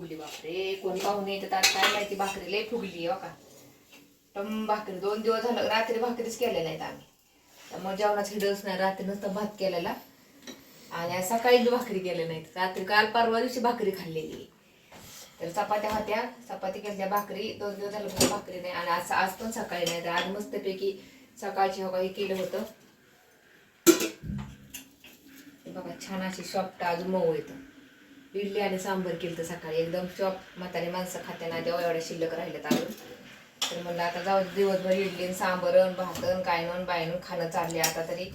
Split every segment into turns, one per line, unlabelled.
फुगली बापरे. कोण पाहुणे येतात आज काय माहिती भाकरी लय फुगली हो का. टम भाकरी दोन दिवस झालं रात्री भाकरीच केलेल्या आहेत आम्ही. त्यामुळे जेवणाच हिडच नाही रात्री नुसतं भात केलेला. आणि आज सकाळी भाकरी केल्या नाहीत. रात्री काल परवा दिवशी भाकरी खाल्लेली. तर चपात्या होत्या. चपाती केल्या भाकरी. दोन दिवस झालं पण भाकरी नाही. आणि आज आज पण सकाळी नाही. तर आज मस्तपैकी सकाळची हवा हे केलं होतं. बघा छान अशी सॉफ्ट अजून मऊ येतं. इडली आणि सांबर केलं तर सकाळी. एकदम शॉप म्हातारी माणसं खात्याना देवा एवढ्या शिल्लक राहिल्यात अजून. तर म्हणलं आता जाऊ दिवसभर इडली आणि सांबरण भातन काय नन बायनून खाणं चालले आता तरी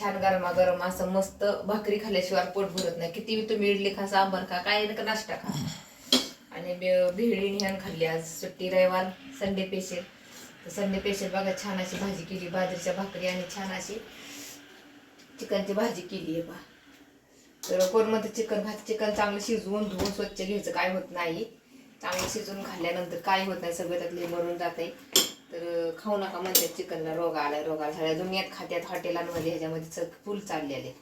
छान गरमागरम असं मस्त भाकरी खाल्ल्याशिवाय पोट भरत नाही. किती तुम्ही इडली खा सांबर खा काय का नाश्ता खा. आणि बे- भेळी निहान खाल्ली आज. सुट्टी रविवार संडे पेशल तर संडे पेशल बघा छान अशी भाजी केली. बाजरीच्या भाकरी आणि छान अशी चिकनची भाजी केली आहे बा. तर कोरमध्ये चिकन भात चिकन चांगलं शिजवून धुवून स्वच्छ घ्यायचं काय होत नाही. चांगलं शिजवून खाल्ल्यानंतर काय होत नाही सगळं त्यातले मरून जाते तर खाऊ नका म्हणतात चिकनला रोग आलाय रोग आला. सगळ्या दुनियात खात्यात हॉटेलांमध्ये ह्याच्यामध्ये सग फुल चाललेले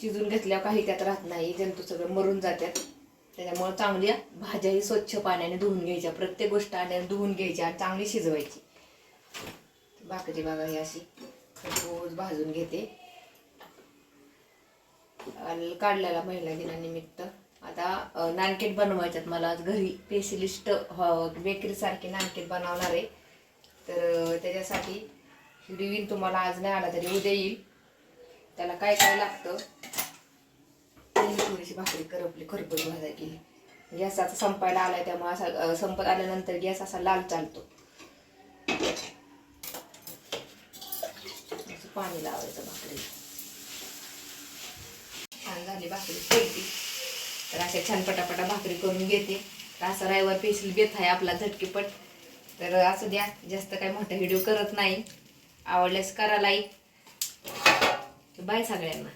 शिजून घेतल्यावर काही त्यात राहत नाही जंतू सगळं मरून जातात. त्याच्यामुळं चांगल्या भाज्याही स्वच्छ पाण्याने धुवून घ्यायच्या प्रत्येक गोष्ट आल्याने धुवून घ्यायच्या आणि चांगली शिजवायची. भाकरी बागा ही अशी खरपूस भाजून घेते. काढलेला महिला दिनानिमित्त. आता नानकेट बनवायच्यात मला आज घरी स्पेशलिस्ट बेकरीसारखी नानकेट बनवणार आहे. तर त्याच्यासाठी रिवीन तुम्हाला आज नाही आला तरी उद्या येईल. त्याला काय काय लागतं? थोडीशी भाकरी करपली खरपूस भाजा केली. गॅस आता संपायला आलाय त्यामुळे असा संपत आल्यानंतर गॅस असा लाल चालतो. पाणी लावायचं भाकरी छान भाकरी फोडली तर अशा छान पटापटा भाकरी करून घेते. तर असं रविवार पेशल बेत आहे आपला झटकीपट. तर असं द्या जास्त काही मोठा व्हिडिओ करत नाही. आवडल्यास करा लाईक बाय सगळ्यांना.